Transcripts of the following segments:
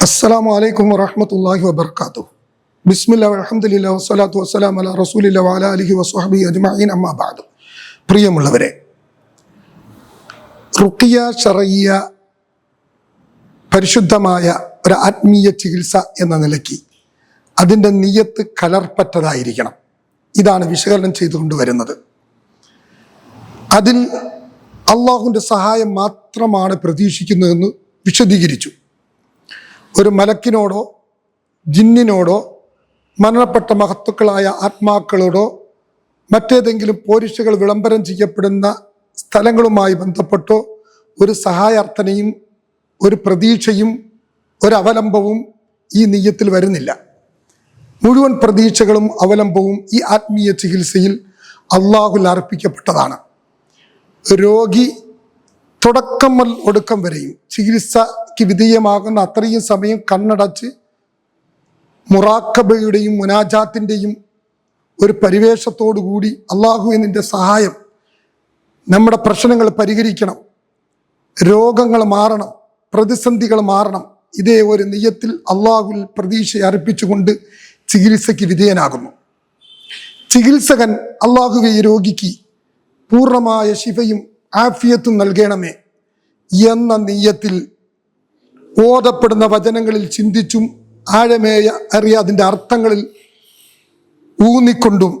അസ്സാം വലൈക്കും വറഹമത്തല്ലാഹി വബർക്കാത്തു ബിസ്മില്ല അലഹമുല്ല വസ്സലാത്തു വസ്സലാം അല റസൂലില്ല വാല അലഹി വസ്ഹാബി അജ്മീൻ അമ്മാബാദ് പ്രിയമുള്ളവരെ റുക്കിയ ഷറയ്യ പരിശുദ്ധമായ ഒരു ആത്മീയ ചികിത്സ എന്ന നിലയ്ക്ക് അതിന്റെ നിയത്ത് കലർപ്പറ്റതായിരിക്കണം. ഇതാണ് വിശകലനം ചെയ്തുകൊണ്ട് വരുന്നത്. അതിൽ അള്ളാഹുവിന്റെ സഹായം മാത്രമാണ് പ്രതീക്ഷിക്കുന്നതെന്ന് വിശദീകരിച്ചു. ഒരു മലക്കിനോടോ ജിന്നിനോടോ മരണപ്പെട്ട മഹത്തുക്കളായ ആത്മാക്കളോടോ മറ്റേതെങ്കിലും പോരിഷകൾ വിളംബരം ചെയ്യപ്പെടുന്ന സ്ഥലങ്ങളുമായി ബന്ധപ്പെട്ടോ ഒരു സഹായാർത്ഥനയും ഒരു പ്രതീക്ഷയും ഒരു ഈ നെയ്യത്തിൽ വരുന്നില്ല. മുഴുവൻ പ്രതീക്ഷകളും അവലംബവും ഈ ആത്മീയ ചികിത്സയിൽ അള്ളാഹുൽ അർപ്പിക്കപ്പെട്ടതാണ്. രോഗി തുടക്കം മുതൽ ഒടുക്കം വരെയും ചികിത്സയ്ക്ക് വിധേയമാകുന്ന അത്രയും സമയം കണ്ണടച്ച് മുറാക്കബയുടെയും മുനാജാത്തിന്റെയും ഒരു പരിവേഷത്തോടുകൂടി അള്ളാഹുവിന്റെ സഹായം നമ്മുടെ പ്രശ്നങ്ങൾ പരിഹരിക്കണം രോഗങ്ങൾ മാറണം പ്രതിസന്ധികൾ മാറണം. ഇതേ ഒരു നെയ്യത്തിൽ അള്ളാഹുൽ പ്രതീക്ഷ അർപ്പിച്ചുകൊണ്ട് ചികിത്സയ്ക്ക് വിധേയനാകുന്നു. ചികിത്സകൻ അള്ളാഹുവെ രോഗിക്ക് പൂർണമായ ശിവയും ആഫിയത്തും നൽകണമേ എന്ന നീയത്തിൽ ഓതപ്പെടുന്ന വചനങ്ങളിൽ ചിന്തിച്ചും ആഴമേയ അറിയ അതിന്റെ അർത്ഥങ്ങളിൽ ഊന്നിക്കൊണ്ടും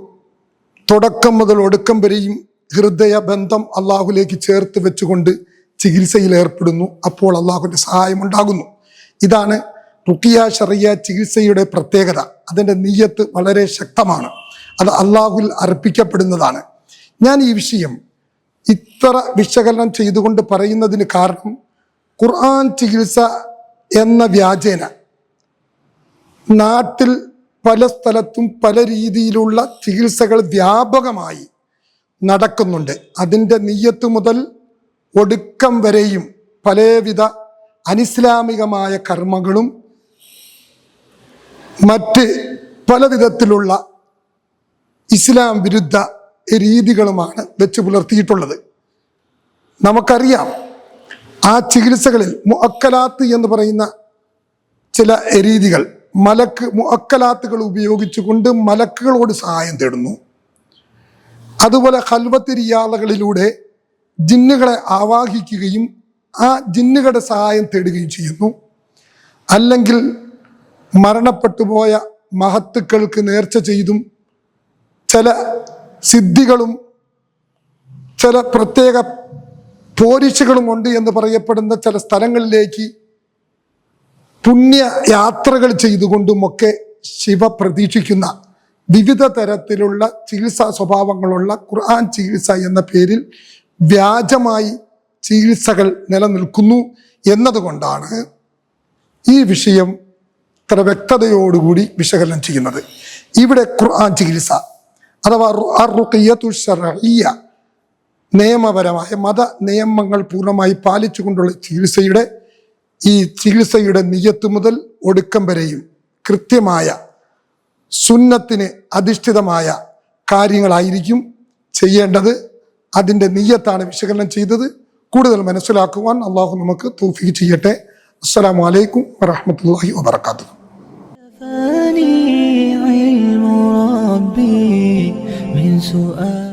തുടക്കം മുതൽ ഒടുക്കം വരെയും ഹൃദയ ബന്ധം അള്ളാഹുലേക്ക് ചേർത്ത് വെച്ചുകൊണ്ട് ചികിത്സയിൽ ഏർപ്പെടുന്നു. അപ്പോൾ അള്ളാഹുവിന്റെ സഹായം ഉണ്ടാകുന്നു. ഇതാണ് റുക്കിയ ഷറിയ ചികിത്സയുടെ പ്രത്യേകത. അതിന്റെ നീയത്ത് വളരെ ശക്തമാണ്. അത് അള്ളാഹുൽ അർപ്പിക്കപ്പെടുന്നതാണ്. ഞാൻ ഈ വിഷയം ഇത്ര വിശകലനം ചെയ്തുകൊണ്ട് പറയുന്നതിന് കാരണം ഖുർആൻ ചികിത്സ എന്ന വ്യാജേന. നാട്ടിൽ പല സ്ഥലത്തും പല രീതിയിലുള്ള ചികിത്സകൾ വ്യാപകമായി നടക്കുന്നുണ്ട്. അതിന്റെ നീയത്ത് മുതൽ ഒടുക്കം വരെയും പലവിധ അനിസ്ലാമികമായ കർമ്മങ്ങളും മറ്റ് പല വിധത്തിലുള്ള ഇസ്ലാം വിരുദ്ധ രീതികളുമാണ് വെച്ച് പുലർത്തിയിട്ടുള്ളത്. നമുക്കറിയാം ആ ചികിത്സകളിൽ മുഅക്കലാത്ത് എന്ന് പറയുന്ന ചില രീതികൾ മലക്ക് മുഅക്കലാത്തുകൾ ഉപയോഗിച്ചുകൊണ്ട് മലക്കുകളോട് സഹായം തേടുന്നു. അതുപോലെ ഹൽവത്തിരിയാളകളിലൂടെ ജിന്നുകളെ ആവാഹിക്കുകയും ആ ജിന്നുകളുടെ സഹായം തേടുകയും ചെയ്യുന്നു. അല്ലെങ്കിൽ മരണപ്പെട്ടുപോയ മഹത്തുക്കൾക്ക് നേർച്ച ചെയ്തും ചില സിദ്ധികളും ചില പ്രത്യേക പോരിശുകളും ഉണ്ട് എന്ന് പറയപ്പെടുന്ന ചില സ്ഥലങ്ങളിലേക്ക് പുണ്യ യാത്രകൾ ചെയ്തുകൊണ്ടുമൊക്കെ ശിവ പ്രതീക്ഷിക്കുന്ന വിവിധ തരത്തിലുള്ള ചികിത്സാ സ്വഭാവങ്ങളുള്ള ഖുർആൻ ചികിത്സ എന്ന പേരിൽ വ്യാജമായി ചികിത്സകൾ നിലനിൽക്കുന്നു എന്നതുകൊണ്ടാണ് ഈ വിഷയം ഇത്ര വ്യക്തതയോടുകൂടി വിശകലനം ചെയ്യുന്നത്. ഇവിടെ ഖുർആൻ ചികിത്സ അഥവാ റുഖിയത്തു ഷർഇയ്യ നിയമപരമായ മത നിയമങ്ങൾ പൂർണമായി പാലിച്ചുകൊണ്ടുള്ള ചികിത്സയുടെ ഈ ചികിത്സയുടെ നിയത്ത് മുതൽ ഒടുക്കം വരെയും കൃത്യമായ സുന്നത്തിന് അധിഷ്ഠിതമായ കാര്യങ്ങളായിരിക്കും ചെയ്യേണ്ടത്. അതിന്റെ നീയത്താണ് വിശകലനം ചെയ്തത്. കൂടുതൽ മനസ്സിലാക്കുവാൻ അള്ളാഹു നമുക്ക് തൗഫീഖ് ചെയ്യട്ടെ. അസ്സലാമു അലൈക്കും വറഹ്മത്തുള്ളാഹി വബർക്കാത്തു 阻碍